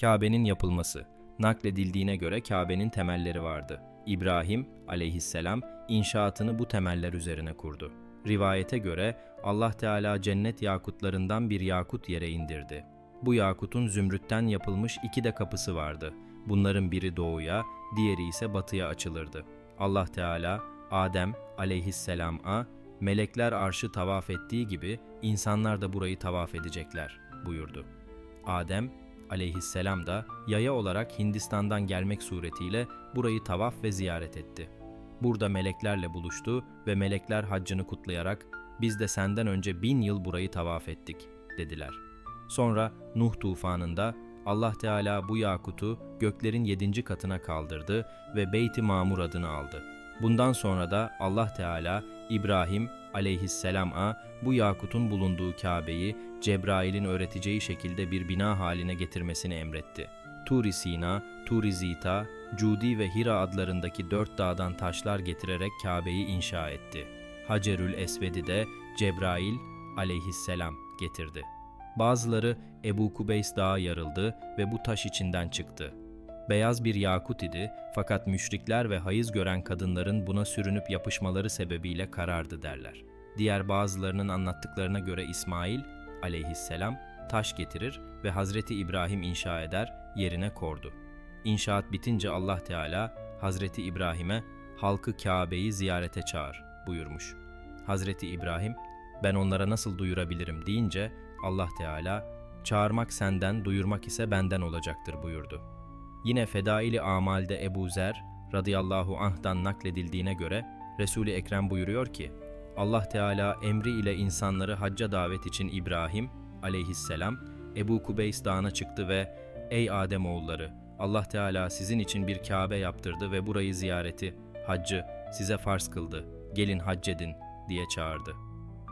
Kabe'nin yapılması. Nakledildiğine göre Kabe'nin temelleri vardı. İbrahim aleyhisselam inşaatını bu temeller üzerine kurdu. Rivayete göre Allah Teala cennet yakutlarından bir yakut yere indirdi. Bu yakutun zümrütten yapılmış iki de kapısı vardı. Bunların biri doğuya, diğeri ise batıya açılırdı. Allah Teala Adem aleyhisselama melekler arşı tavaf ettiği gibi insanlar da burayı tavaf edecekler buyurdu. Adem aleyhisselam da yaya olarak Hindistan'dan gelmek suretiyle burayı tavaf ve ziyaret etti. Burada meleklerle buluştu ve melekler haccını kutlayarak biz de senden önce bin yıl burayı tavaf ettik dediler. Sonra Nuh tufanında Allah Teala bu yakutu göklerin yedinci katına kaldırdı ve Beyt-i Mamur adını aldı. Bundan sonra da Allah Teala İbrahim aleyhisselama bu yakutun bulunduğu Kabe'yi Cebrail'in öğreteceği şekilde bir bina haline getirmesini emretti. Turi Sina, Turi Zita, Cudi ve Hira adlarındaki dört dağdan taşlar getirerek Kabe'yi inşa etti. Hacerül Esved'i de Cebrail aleyhisselam getirdi. Bazıları Ebu Kubeys dağı yarıldı ve bu taş içinden çıktı. Beyaz bir yakut idi fakat müşrikler ve hayız gören kadınların buna sürünüp yapışmaları sebebiyle karardı derler. Diğer bazılarının anlattıklarına göre İsmail aleyhisselam taş getirir ve Hazreti İbrahim inşa eder, yerine kordu. İnşaat bitince Allah Teala Hazreti İbrahim'e halkı Kabe'yi ziyarete çağır buyurmuş. Hazreti İbrahim ben onlara nasıl duyurabilirim deyince Allah Teala çağırmak senden, duyurmak ise benden olacaktır buyurdu. Yine Fedaili Amal'de Ebu Zer radıyallahu anh'dan nakledildiğine göre Resul-i Ekrem buyuruyor ki Allah Teala emri ile insanları hacca davet için İbrahim aleyhisselam Ebu Kubeys dağına çıktı ve Ey Adem oğulları Allah Teala sizin için bir Kabe yaptırdı ve burayı ziyareti, haccı size farz kıldı. Gelin hac edin diye çağırdı.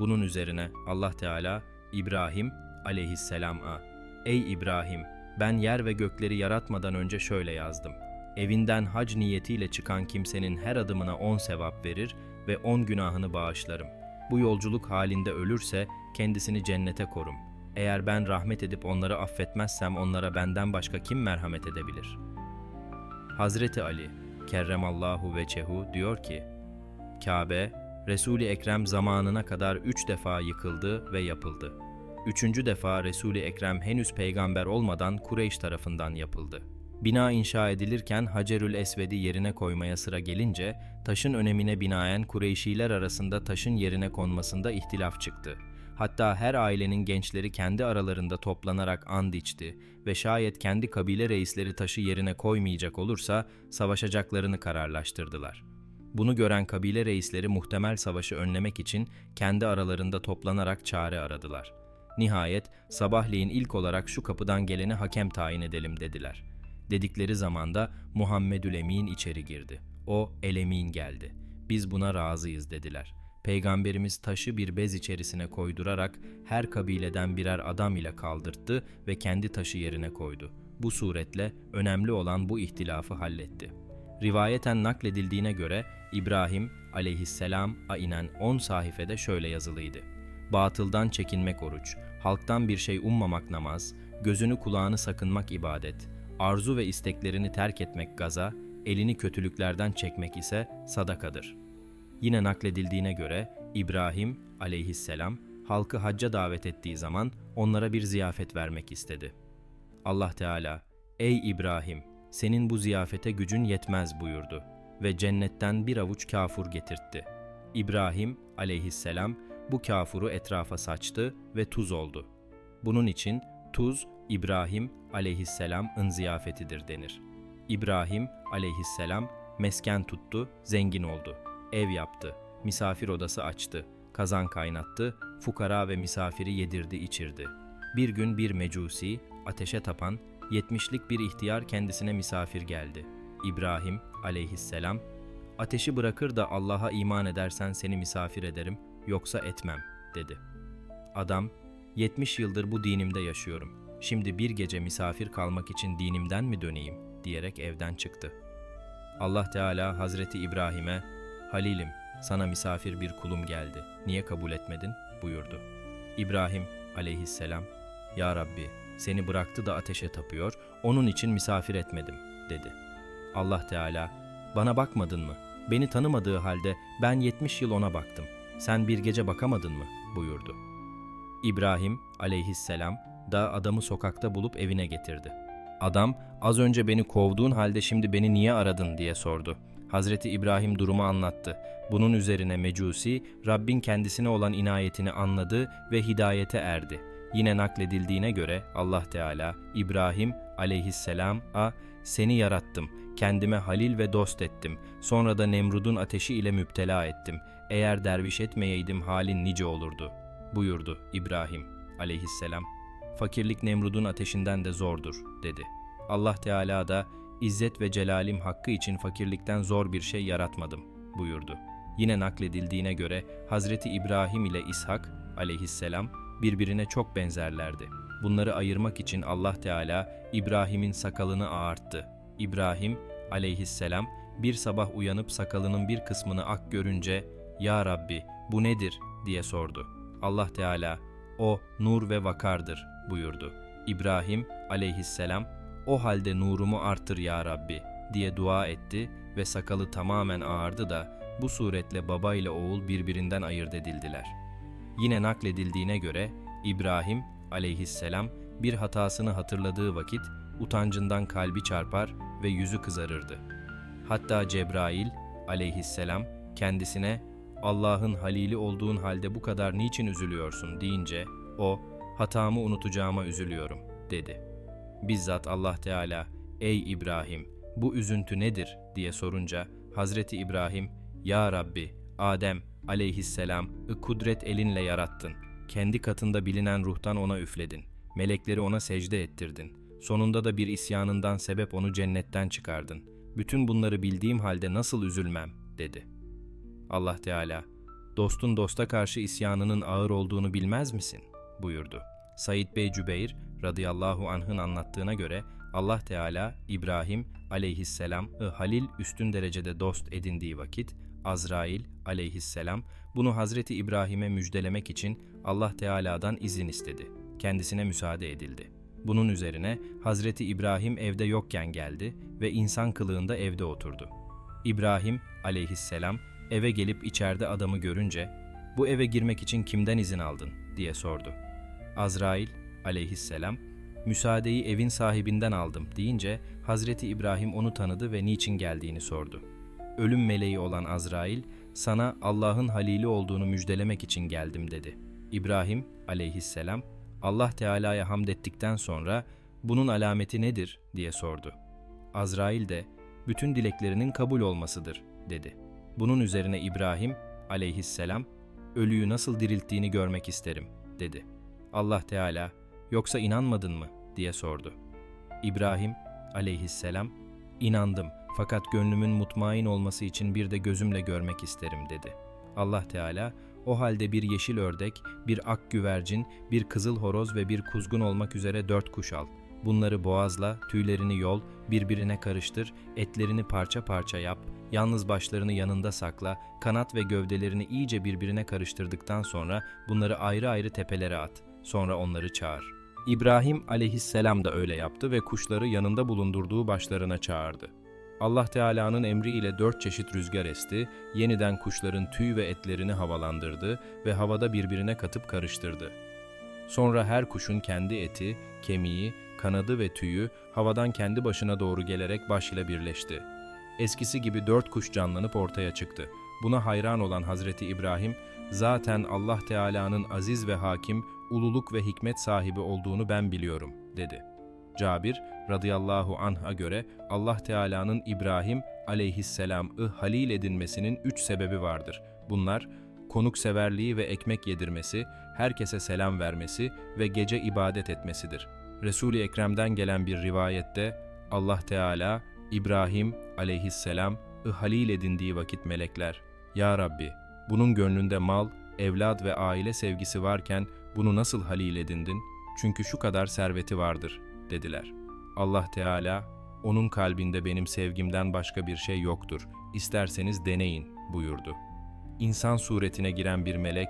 Bunun üzerine Allah Teala İbrahim aleyhisselama Ey İbrahim ben yer ve gökleri yaratmadan önce şöyle yazdım. Evinden hac niyetiyle çıkan kimsenin her adımına on sevap verir ve on günahını bağışlarım. Bu yolculuk halinde ölürse kendisini cennete korum. Eğer ben rahmet edip onları affetmezsem onlara benden başka kim merhamet edebilir? Hazreti Ali kerremallahu veçehu diyor ki, Kabe, Resul-i Ekrem zamanına kadar üç defa yıkıldı ve yapıldı. Üçüncü defa Resul-i Ekrem henüz peygamber olmadan Kureyş tarafından yapıldı. Bina inşa edilirken Hacerül Esved'i yerine koymaya sıra gelince, taşın önemine binaen Kureyşiler arasında taşın yerine konmasında ihtilaf çıktı. Hatta her ailenin gençleri kendi aralarında toplanarak and içti ve şayet kendi kabile reisleri taşı yerine koymayacak olursa savaşacaklarını kararlaştırdılar. Bunu gören kabile reisleri muhtemel savaşı önlemek için kendi aralarında toplanarak çare aradılar. Nihayet sabahleyin ilk olarak şu kapıdan geleni hakem tayin edelim dediler. Dedikleri zamanda Muhammedül Emin içeri girdi. O El Emin geldi. Biz buna razıyız dediler. Peygamberimiz taşı bir bez içerisine koydurarak her kabileden birer adam ile kaldırttı ve kendi taşı yerine koydu. Bu suretle önemli olan bu ihtilafı halletti. Rivayeten nakledildiğine göre İbrahim aleyhisselam a inen 10 sayfede şöyle yazılıydı. Batıldan çekinmek oruç, halktan bir şey ummamak namaz, gözünü kulağını sakınmak ibadet, arzu ve isteklerini terk etmek gaza, elini kötülüklerden çekmek ise sadakadır. Yine nakledildiğine göre İbrahim aleyhisselam halkı hacca davet ettiği zaman onlara bir ziyafet vermek istedi. Allah Teala, ''Ey İbrahim, senin bu ziyafete gücün yetmez.'' buyurdu ve cennetten bir avuç kafur getirtti. İbrahim aleyhisselam bu kafuru etrafa saçtı ve tuz oldu. Bunun için tuz İbrahim aleyhisselam'ın ziyafetidir denir. İbrahim aleyhisselam mesken tuttu, zengin oldu. Ev yaptı, misafir odası açtı, kazan kaynattı, fukara ve misafiri yedirdi içirdi. Bir gün bir mecusi, ateşe tapan, yetmişlik bir ihtiyar kendisine misafir geldi. İbrahim aleyhisselam, ateşi bırakır da Allah'a iman edersen seni misafir ederim, yoksa etmem, dedi. Adam, 70 yıldır bu dinimde yaşıyorum. Şimdi bir gece misafir kalmak için dinimden mi döneyim, diyerek evden çıktı. Allah Teala Hazreti İbrahim'e, Halilim, sana misafir bir kulum geldi. Niye kabul etmedin? buyurdu. İbrahim aleyhisselam, Ya Rabbi, Seni bıraktı da ateşe tapıyor, onun için misafir etmedim, dedi. Allah Teala, bana bakmadın mı? Beni tanımadığı halde ben 70 yıl ona baktım. Sen bir gece bakamadın mı? buyurdu. İbrahim aleyhisselam da adamı sokakta bulup evine getirdi. Adam, az önce beni kovduğun halde şimdi beni niye aradın diye sordu. Hazreti İbrahim durumu anlattı. Bunun üzerine Mecusi, Rabbin kendisine olan inayetini anladı ve hidayete erdi. Yine nakledildiğine göre Allah Teala, İbrahim aleyhisselam'a seni yarattım, kendime halil ve dost ettim, sonra da Nemrud'un ateşi ile müptela ettim. Eğer derviş etmeyeydim halin nice olurdu, buyurdu İbrahim aleyhisselam. Fakirlik Nemrud'un ateşinden de zordur, dedi. Allah Teala da, İzzet ve celalim hakkı için fakirlikten zor bir şey yaratmadım, buyurdu. Yine nakledildiğine göre Hazreti İbrahim ile İshak aleyhisselam birbirine çok benzerlerdi. Bunları ayırmak için Allah Teala İbrahim'in sakalını ağarttı. İbrahim aleyhisselam bir sabah uyanıp sakalının bir kısmını ak görünce "Ya Rabbi bu nedir?" diye sordu. Allah Teala "O nur ve vakardır." Buyurdu. İbrahim aleyhisselam "O halde nurumu artır ya Rabbi." diye dua etti ve sakalı tamamen ağardı da bu suretle baba ile oğul birbirinden ayırt edildiler. Yine nakledildiğine göre İbrahim aleyhisselam bir hatasını hatırladığı vakit utancından kalbi çarpar ve yüzü kızarırdı. Hatta Cebrail aleyhisselam kendisine Allah'ın halili olduğun halde bu kadar niçin üzülüyorsun deyince o hatamı unutacağıma üzülüyorum dedi. Bizzat Allah Teala ey İbrahim bu üzüntü nedir diye sorunca Hazreti İbrahim ya Rabbi Adem aleyhisselam kudret elinle yarattın. Kendi katında bilinen ruhtan ona üfledin. Melekleri ona secde ettirdin. Sonunda da bir isyanından sebep onu cennetten çıkardın. Bütün bunları bildiğim halde nasıl üzülmem, dedi. Allah Teala, dostun dosta karşı isyanının ağır olduğunu bilmez misin? Buyurdu. Said Bey Cübeyr radıyallahu anh'ın anlattığına göre Allah Teala İbrahim aleyhisselam Halil üstün derecede dost edindiği vakit Azrail aleyhisselam bunu Hazreti İbrahim'e müjdelemek için Allah Teala'dan izin istedi. Kendisine müsaade edildi. Bunun üzerine Hazreti İbrahim evde yokken geldi ve insan kılığında evde oturdu. İbrahim aleyhisselam eve gelip içeride adamı görünce bu eve girmek için kimden izin aldın diye sordu. Azrail aleyhisselam müsaadeyi evin sahibinden aldım deyince Hazreti İbrahim onu tanıdı ve niçin geldiğini sordu. Ölüm meleği olan Azrail sana Allah'ın halili olduğunu müjdelemek için geldim dedi. İbrahim aleyhisselam Allah Teala'ya hamd ettikten sonra bunun alameti nedir diye sordu. Azrail de bütün dileklerinin kabul olmasıdır dedi. Bunun üzerine İbrahim aleyhisselam ölüyü nasıl dirilttiğini görmek isterim dedi. Allah Teala yoksa inanmadın mı diye sordu. İbrahim aleyhisselam inandım fakat gönlümün mutmain olması için bir de gözümle görmek isterim dedi. Allah Teala o halde bir yeşil ördek, bir ak güvercin, bir kızıl horoz ve bir kuzgun olmak üzere dört kuş al. Bunları boğazla, tüylerini yol, birbirine karıştır, etlerini parça parça yap, yalnız başlarını yanında sakla, kanat ve gövdelerini iyice birbirine karıştırdıktan sonra bunları ayrı ayrı tepelere at. Sonra onları çağır. İbrahim aleyhisselam da öyle yaptı ve kuşları yanında bulundurduğu başlarına çağırdı. Allah Teala'nın emriyle dört çeşit rüzgar esti, yeniden kuşların tüy ve etlerini havalandırdı ve havada birbirine katıp karıştırdı. Sonra her kuşun kendi eti, kemiği, kanadı ve tüyü havadan kendi başına doğru gelerek baş ile birleşti. Eskisi gibi dört kuş canlanıp ortaya çıktı. Buna hayran olan Hazreti İbrahim, zaten Allah Teala'nın aziz ve hakim, ululuk ve hikmet sahibi olduğunu ben biliyorum, dedi. Cabir radıyallahu anh'a göre Allah Teala'nın İbrahim aleyhisselam'ı halil edinmesinin üç sebebi vardır. Bunlar konukseverliği ve ekmek yedirmesi, herkese selam vermesi ve gece ibadet etmesidir. Resul-i Ekrem'den gelen bir rivayette Allah Teala İbrahim aleyhisselam'ı halil edindiği vakit melekler, Ya Rabbi, bunun gönlünde mal, evlat ve aile sevgisi varken bunu nasıl halil edindin? Çünkü şu kadar serveti vardır, dediler. Allah Teala, onun kalbinde benim sevgimden başka bir şey yoktur, İsterseniz deneyin, buyurdu. İnsan suretine giren bir melek,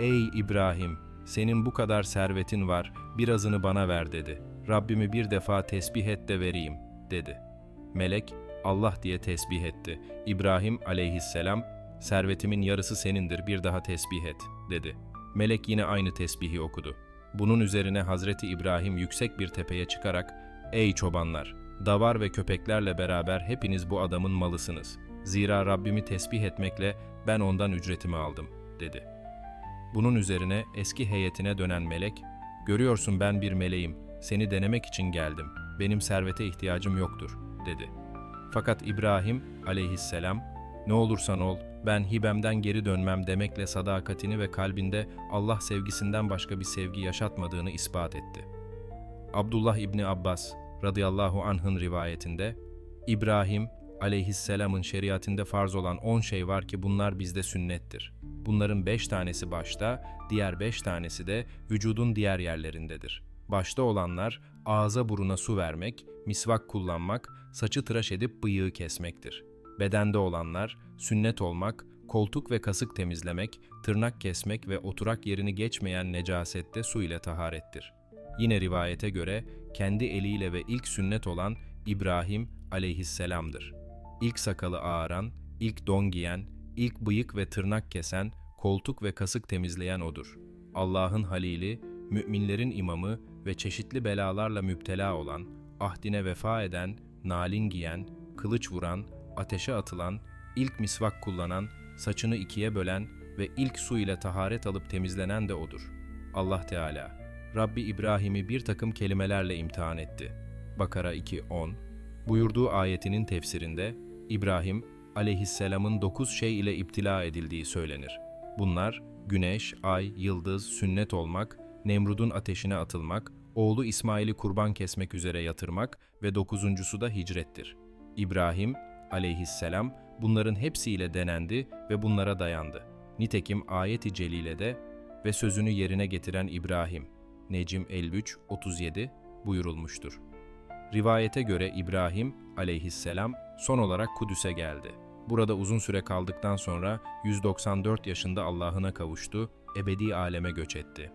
Ey İbrahim, senin bu kadar servetin var, birazını bana ver dedi. Rabbimi bir defa tesbih et de vereyim dedi. Melek Allah diye tesbih etti. İbrahim aleyhisselam servetimin yarısı senindir bir daha tesbih et dedi. Melek yine aynı tesbihi okudu. Bunun üzerine Hazreti İbrahim yüksek bir tepeye çıkarak Ey çobanlar! Davar ve köpeklerle beraber hepiniz bu adamın malısınız. Zira Rabbimi tesbih etmekle ben ondan ücretimi aldım, dedi. Bunun üzerine eski heyetine dönen melek, Görüyorsun ben bir meleğim, seni denemek için geldim. Benim servete ihtiyacım yoktur, dedi. Fakat İbrahim aleyhisselam, ne olursan ol, ben hibemden geri dönmem demekle sadakatini ve kalbinde Allah sevgisinden başka bir sevgi yaşatmadığını ispat etti. Abdullah İbni Abbas radıyallahu anh'ın rivayetinde, İbrahim aleyhisselamın şeriatinde farz olan 10 şey var ki bunlar bizde sünnettir. Bunların 5 tanesi başta, diğer 5 tanesi de vücudun diğer yerlerindedir. Başta olanlar ağza buruna su vermek, misvak kullanmak, saçı tıraş edip bıyığı kesmektir. Bedende olanlar sünnet olmak, koltuk ve kasık temizlemek, tırnak kesmek ve oturak yerini geçmeyen necasette su ile taharettir. Yine rivayete göre kendi eliyle ve ilk sünnet olan İbrahim aleyhisselamdır. İlk sakalı ağaran, ilk don giyen, ilk bıyık ve tırnak kesen, koltuk ve kasık temizleyen odur. Allah'ın halili, müminlerin imamı ve çeşitli belalarla müptela olan, ahdine vefa eden, nalin giyen, kılıç vuran, ateşe atılan, ilk misvak kullanan, saçını ikiye bölen ve ilk su ile taharet alıp temizlenen de odur. Allah Teala, Rabbi İbrahim'i bir takım kelimelerle imtihan etti. Bakara 2.10 Buyurduğu ayetinin tefsirinde, İbrahim, aleyhisselamın dokuz şey ile iptila edildiği söylenir. Bunlar, güneş, ay, yıldız, sünnet olmak, Nemrud'un ateşine atılmak, oğlu İsmail'i kurban kesmek üzere yatırmak ve dokuzuncusu da hicrettir. İbrahim, aleyhisselam, bunların hepsiyle denendi ve bunlara dayandı. Nitekim ayet-i celilede ve sözünü yerine getiren İbrahim, Necim 53-37 buyurulmuştur. Rivayete göre İbrahim aleyhisselam son olarak Kudüs'e geldi. Burada uzun süre kaldıktan sonra 194 yaşında Allah'ına kavuştu, ebedi aleme göç etti.